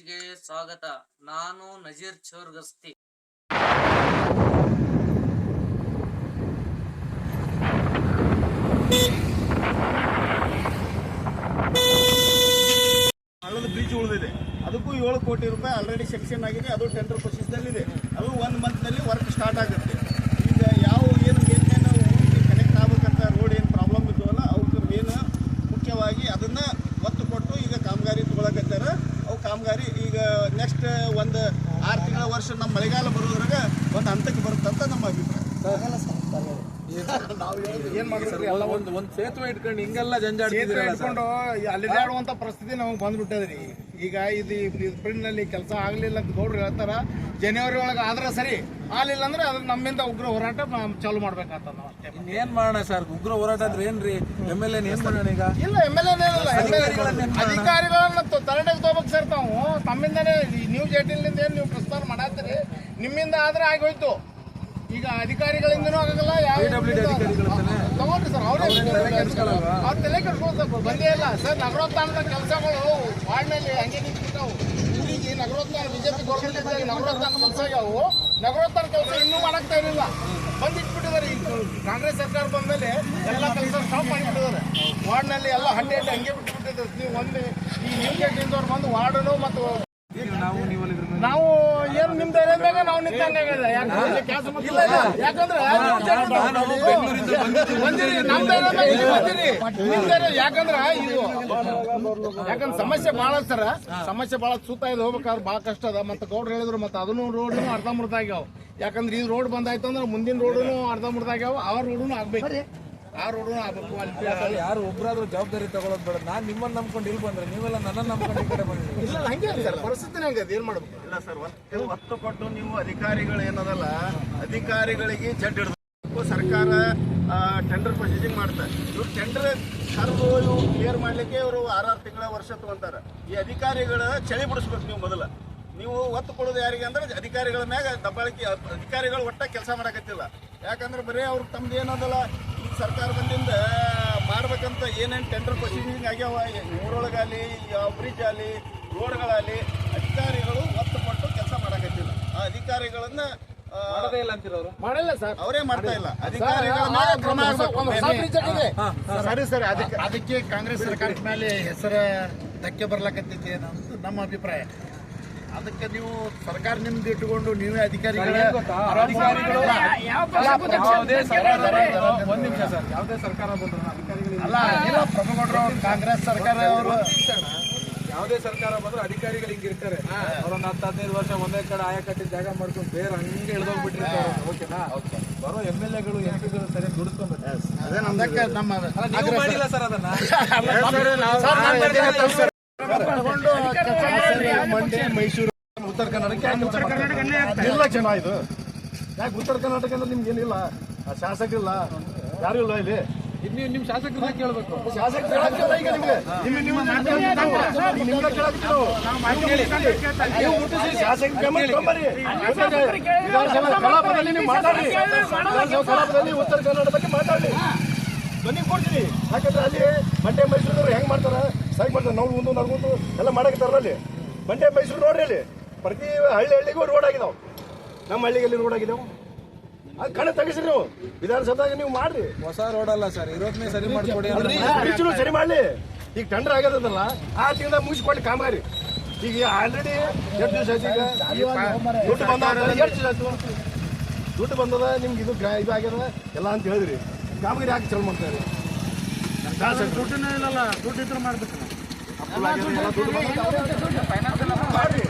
ಸ್ವಾಗತ. ನಾನು ನಜೀರ್ ಚೋರ್ಗಸ್ತಿ. ಹಳ್ಳದ ಬ್ರಿಡ್ಜ್ ಉಳಿದಿದೆ. ಅದಕ್ಕೂ ಏಳು ಕೋಟಿ ರೂಪಾಯಿ ಆಲ್ರೆಡಿ ಸೆಕ್ಷನ್ ಆಗಿದೆ. ಅದು ಟೆಂಡರ್ ಪ್ರೊಸೆಸ್ನಲ್ಲಿದೆ ಅದು ಒನ್ ಮಂತ್ನಲ್ಲಿ ವರ್ಕ್ ಸ್ಟಾರ್ಟ್ ಆಗುತ್ತೆ ಈಗ ಯಾವ ಏನು ಮೇನ್ ಮೇನ್ ಊರಿಗೆ ಕನೆಕ್ಟ್ ಆಗ್ಬೇಕಂತ ರೋಡ್ ಏನು ಪ್ರಾಬ್ಲಮ್ ಇದ್ದವಲ್ಲ ಅವಕ್ಕೆ ಮೇನ್ ಮುಖ್ಯವಾಗಿ ಅದನ್ನು ಒತ್ತು ಕೊಟ್ಟು ಈಗ ಕಾಮಗಾರಿ ತೊಗೊಳಕತ್ತಾರ ಅವು ಕಾಮಗಾರಿ ಈಗ ನೆಕ್ಸ್ಟ್ ಒಂದು ಆರು ತಿಂಗಳ ವರ್ಷ ನಮ್ಮ ಮಳೆಗಾಲ ಬರೋದ್ರಾಗ ಒಂದು ಹಂತಕ್ಕೆ ಬರುತ್ತಂತ ನಮ್ಮ ಅಭಿಪ್ರಾಯ. ಏನ್ ಮಾಡಿದ್ರಿ ಎಲ್ಲ ಒಂದು ಒಂದ್ ಸೇತುವೆ ಇಟ್ಕೊಂಡು ಹಿಂಗೆಲ್ಲ ಜಂಜಾಡ್ತಿದ್ದೀರಲ್ಲ ಸೇತುವೆ ಇಟ್ಕೊಂಡು ಅಲ್ಲಿದಾಡುವಂತ ಪರಿಸ್ಥಿತಿ ನಮಗೆ ಬಂದ್ಬಿಟ್ಟದ್ರಿ ಈಗ ಇದು ನಲ್ಲಿ ಕೆಲಸ ಆಗ್ಲಿಲ್ಲ ಅಂತ ಗೌಡ್ರು ಹೇಳ್ತಾರ ಜನವರಿ ಒಳಗೆ ಆದ್ರೆ ಸರಿ ಆಗ್ಲಿಲ್ಲ ಅಂದ್ರೆ ಅದ್ರ ನಮ್ಮಿಂದ ಉಗ್ರ ಹೋರಾಟ ಚಾಲು ಮಾಡ್ಬೇಕಂತ ನಾವು ಅಷ್ಟೇ. ಏನ್ ಮಾಡೋಣ ಸರ್? ಉಗ್ರ ಹೋರಾಟ ಅಂದ್ರೆ ಏನ್ರಿ? ಎಂ ಎಲ್ ಏನ್ ಮಾಡೋಣ ಈಗ? ಇಲ್ಲ ಎಂ ಎಲ್ ಮಾಡೋಣ? ಅಧಿಕಾರಿಗಳನ್ನ ತಲೆಗೆ ತಮ್ಮಿಂದನೇ ಈ ನ್ಯೂಸ್ನಿಂದ ಏನು ನೀವು ಪ್ರಸ್ತಾವ ಮಾಡತ್ತೀರಿ? ನಿಮ್ಮಿಂದ ಆದ್ರೆ ಆಗೋಯ್ತು. ಈಗ ಅಧಿಕಾರಿಗಳಿಂದನೂ ಆಗಲ್ಲ ಯಾವ? ತಗೊಂಡ್ರಿ ಸರ್ ಅವರೇ? ಅವ್ರು ತಲೆ ಕೆಡ್ಸ್ಕೊಳ್ಬೇಕು ಬಂದೇ ಇಲ್ಲ. ಸರ್ ನಗರೋತ್ಥಾನದ ಕೆಲಸಗಳು ವಾರ್ಡ್ನಲ್ಲಿ ಹಂಗೆ ನಿಂತ್ಬಿಟ್ಟವು. ನಗರೋತ್ಥಾನ ಬಿಜೆಪಿ ಗೌರ್ಮೆಂಟ್ ನಗರೋತ್ಥಾನ ಕೆಲಸ ಆಗ್ಯಾವು ನಗರೋತ್ಥಾನ ಕೆಲಸ ಇನ್ನೂ ಮಾಡಕ್ತಾ ಇರಲಿಲ್ಲ. ಬಂದಿಟ್ಬಿಟ್ಟಿದ್ದಾರೆ ಈಗ. ಕಾಂಗ್ರೆಸ್ ಸರ್ಕಾರ ಬಂದ್ಮೇಲೆ ಎಲ್ಲ ಕೆಲಸ ಸ್ಟಾಪ್ ಮಾಡಿಬಿಟ್ಟಿದ್ದಾರೆ. ವಾರ್ಡ್ನಲ್ಲಿ ಎಲ್ಲ ಹಂಡೆ ಹಂಡೆ ಹಂಗೆ ಬಿಟ್ಬಿಟ್ಟಿದ್ದಾರೆ. ನೀವು ಒಂದು ಈ ನ್ಯೂ ಗೇಟಿಂದವ್ರು ಬಂದು ವಾರ್ಡನು ಮತ್ತು ನಾವು ಏನು ನಿಮ್ದು ನಾವು ನಿಂತಂಗೆ ಆಗಿದೆ. ಯಾಕಂದ್ರೆ ಕೆಲಸ ಯಾಕಂದ್ರೆ. ಬಂದಿರಿ ನಮ್ದು ಇಲ್ಲಿ ಬಂದಿರಿ ನಿಮ್ದು ಯಾಕಂದ್ರೆ ಇದು ಯಾಕಂದ್ರೆ ಸಮಸ್ಯೆ ಭಾಳ ಸರ. ಸಮಸ್ಯೆ ಭಾಳ ಸುತ್ತ ಇದು ಹೋಗ್ಬೇಕಾದ್ರೆ ಭಾಳ ಕಷ್ಟ ಅದ. ಮತ್ತೆ ಗೌಡ್ರು ಹೇಳಿದ್ರು ಮತ್ತೆ ಅದನ್ನು ರೋಡ್ ಅರ್ಧ ಮುರ್ದ ಆಗ್ಯಾವ ಯಾಕಂದ್ರೆ ಈ ರೋಡ್ ಬಂದಾಯ್ತು ಅಂದ್ರೆ ಮುಂದಿನ ರೋಡ್ನು ಅರ್ಧ ಮುರ್ದ ಆಗ್ಯಾವ ಆ ರೋಡ್ನು ಆಗ್ಬೇಕು. ಯಾರು ಒಬ್ಬರಾದ್ರೂ ಜವಾಬ್ದಾರಿ ತಗೊಳ್ಳೋದು ಬೇಡ. ನಾನ್ ನಿಮ್ಮನ್ನ ನಂಬ್ಕೊಂಡು ಇಲ್ಲಿ ಬಂದ್ರೆ ನೀವೆಲ್ಲ ನನ್ನ ನಂಬ್ಕೊಂಡು ಈ ಕಡೆ ಬಂದಿದ್ದೀರಿ. ಇಲ್ಲ ಹಂಗೆ ಸರ್. ಪರಿಸ್ಥಿತಿ ಹಂಗೆ ಅದ ಏನ್ ಮಾಡ್ಬೇಕು? ಇಲ್ಲ ಸರ್ ಒತ್ತು ಒತ್ತು ಕೊಟ್ಟು ನೀವು ಅಧಿಕಾರಿಗಳು ಏನದಲ್ಲ ಅಧಿಕಾರಿಗಳಿಗೆ ಜಡ್ ಹಿಡಿದು ಸರ್ಕಾರ ಟೆಂಡರ್ ಪ್ರೊಸೀಜಿಂಗ್ ಮಾಡ್ತಾರೆ. ಇವ್ರು ಟೆಂಡರ್ ಕರೆದು ಇವು ಕ್ಲಿಯರ್ ಮಾಡ್ಲಿಕ್ಕೆ ಇವರು ಆರಾರು ತಿಂಗಳ ವರ್ಷ ತಗೊಂತಾರೆ. ಈ ಅಧಿಕಾರಿಗಳ ಚಳಿ ಬಿಡಿಸ್ಬೇಕು ನೀವು ಮೊದಲ. ನೀವು ಒತ್ತು ಕೊಡೋದು ಯಾರಿಗೆ ಅಂದ್ರೆ ಅಧಿಕಾರಿಗಳ ಮ್ಯಾಗ ದಬ್ಬಾಳಿಕೆ ಅಧಿಕಾರಿಗಳು ಒಟ್ಟ ಕೆಲಸ ಮಾಡಕತ್ತಿಲ್ಲ. ಯಾಕಂದ್ರೆ ಬರೀ ಅವ್ರಿಗೆ ತಮ್ದು ಏನದಲ್ಲ ಈ ಸರ್ಕಾರ ಬಂದಿಂದ ಮಾಡ್ಬೇಕಂತ ಏನೇನು ಟೆಂಡರ್ ಪ್ರೊಸೀಜಿಂಗ್ ಆಗ್ಯಾವ ಊರೊಳಗಾಗಲಿ ಬ್ರಿಡ್ಜ್ ಆಗಲಿ ರೋಡ್ಗಳಾಗಲಿ ಅಧಿಕಾರಿಗಳು ಒತ್ತು ಕೊಟ್ಟು ಕೆಲಸ ಮಾಡಕತ್ತಿಲ್ಲ. ಆ ಅಧಿಕಾರಿಗಳನ್ನ ಆ, ಮಾಡೋದೇ ಇಲ್ಲ ಅಂತಿರೋರು ಮಾಡಿಲ್ಲ ಸರ್. ಅವರೇ ಮಾಡ್ತಾ ಇಲ್ಲ. ಸರಿ ಸರಿ ಅದಕ್ಕೆ ಅದಕ್ಕೆ ಕಾಂಗ್ರೆಸ್ ಸರ್ಕಾರದ ಮೇಲೆ ಹೆಸರು ಧಕ್ಕೆ ಬರ್ಲಾಕತ್ತೈತಿ ಅನ್ನೋದು ನಮ್ಮ ಅಭಿಪ್ರಾಯ. ಅದಕ್ಕೆ ನೀವು ಸರ್ಕಾರ ನಿಮ್ದು ಇಟ್ಟುಕೊಂಡು ನೀವೇ ಅಧಿಕಾರಿಗಳ ಏನ್ ಗೊತ್ತಾ? ಅಧಿಕಾರಿಗಳು ಯಾವುದೇ ಸರ್ಕಾರ ಬಂದ್ರು ಒಂದ್ ನಿಮಿಷ ಸರ್ ಯಾವುದೇ ಸರ್ಕಾರ ಬಂದ್ರು ಅಧಿಕಾರಿಗಳು ಅಲ್ಲ ಇಲ್ಲ. ಪ್ರಭುಗೌಡರು ಕಾಂಗ್ರೆಸ್ ಸರ್ಕಾರ ಅವರು ಯಾವುದೇ ಸರ್ಕಾರ ಬಂದ್ರು ಅಧಿಕಾರಿಗಳು ಹಿಂಗ್ ಇರ್ತಾರೆ. ಅವ್ರೊಂದ್ ಹತ್ತು ಹದಿನೈದು ವರ್ಷ ಒಂದೇ ಕಡೆ ಆಯಾ ಕಟ್ಟಿ ಜಾಗ ಮಾಡ್ಕೊಂಡು ಬೇರೆ ಹಂಗೆ ಇಳ್ದೋಗ್ಬಿಟ್ಟಿರ್ತಾರೆ ಓಕೆನಾ? ಬರೋ ಎಂ ಎಲ್ ಎಗಳು ಎಂ ಪಿಗಳು ಸರಿ ದುಡಿಸ್ಕೊಂಡ್ಬಿಟ್ಟು ಮಾಡಿಲ್ಲ ಸರ್ ಅದನ್ನ. ತಗೊಂಡು ಮಂಡ್ಯ ಮೈಸೂರು ಉತ್ತರ ಕರ್ನಾಟಕ ಇಲ್ಲ ಜನ ಇದು ಯಾಕೆ ಉತ್ತರ ಕರ್ನಾಟಕ ಅಂದ್ರೆ ನಿಮ್ಗೆ ಏನಿಲ್ಲ? ಶಾಸಕರಿಲ್ಲ. ಯಾರು ಇಲ್ಲ ಇಲ್ಲಿ. ನೀವು ನಿಮ್ ಶಾಸಕರನ್ನ ಕೇಳ್ಬೇಕು ನಿಮ್ಮ ನಿಮ್ಮ ಕಲಾಪದಲ್ಲಿ ನೀವು ಮಾತಾಡಿ. ಕಲಾಪದಲ್ಲಿ ಉತ್ತರ ಕನ್ನಡ ಬಗ್ಗೆ ಮಾತಾಡಿ. ಬನ್ನಿ ಕೊಡ್ತೀನಿ ಯಾಕಂದ್ರೆ ಅಲ್ಲಿ ಮಂಡ್ಯ ಮೈಸೂರು ಹೆಂಗ್ ಮಾಡ್ತಾರ? ಸೈಕ್ ಮಾಡ್ತಾರೆ. ನಾವು ಒಂದು ನಡ್ಕೊಂಡು ಎಲ್ಲ ಮಾಡಕ್ಕೆ ಅಲ್ಲಿ. ಮಂಡ್ಯ ಮೈಸೂರು ನೋಡ್ರಿ ಅಲ್ಲಿ. ಪ್ರತಿ ಹಳ್ಳಿ ಹಳ್ಳಿಗೂ ರೋಡ್ ಆಗಿದಾವ್. ನಮ್ಮ ಹಳ್ಳಿಗೆಲ್ಲಿ ರೋಡ್ ಆಗಿದಾವ್. ಅದು ಕಣ ತೆಗಿಸ್ರಿ ನೀವು. ವಿಧಾನಸಭೆದಾಗ ನೀವು ಮಾಡ್ರಿ. ಹೊಸ ರೋಡ್ ಅಲ್ಲ ಸರ್ ಇರೋದ್ನೇ ಸರಿ ಮಾಡ್ಕೊಡಿ ಸರಿ ಮಾಡ್ಲಿ. ಈಗ ಟೆಂಡರ್ ಆಗ್ಯದಲ್ಲ ಆ ತಿಂಗಳ ಮುಗಿಸ್ಕೊಳ್ಳಿ ಕಾಮಗಾರಿ ಈಗ ಆಲ್ರೆಡಿ ಎಷ್ಟು ದಿವಸ ಆಯ್ತು ಈಗ ದುಡ್ಡು ಬಂದ ಎಷ್ಟು ದಿವಸ ಆಯ್ತು ದುಡ್ಡು ಬಂದದ ನಿಮ್ಗೆ ಇದು ಇದು ಆಗ್ಯದ ಎಲ್ಲ ಅಂತ ಹೇಳಿದ್ರಿ. ಕಾಮಗಾರಿ ಯಾಕೆ ಚಲೋ ಮಾಡ್ತಾರೆ ದುಡ್ಡು ಇಲ್ಲಲ್ಲ ದುಡ್ಡು ಇದ್ರೆ ಮಾಡ್ಬೇಕು ಮಾಡ್ರಿ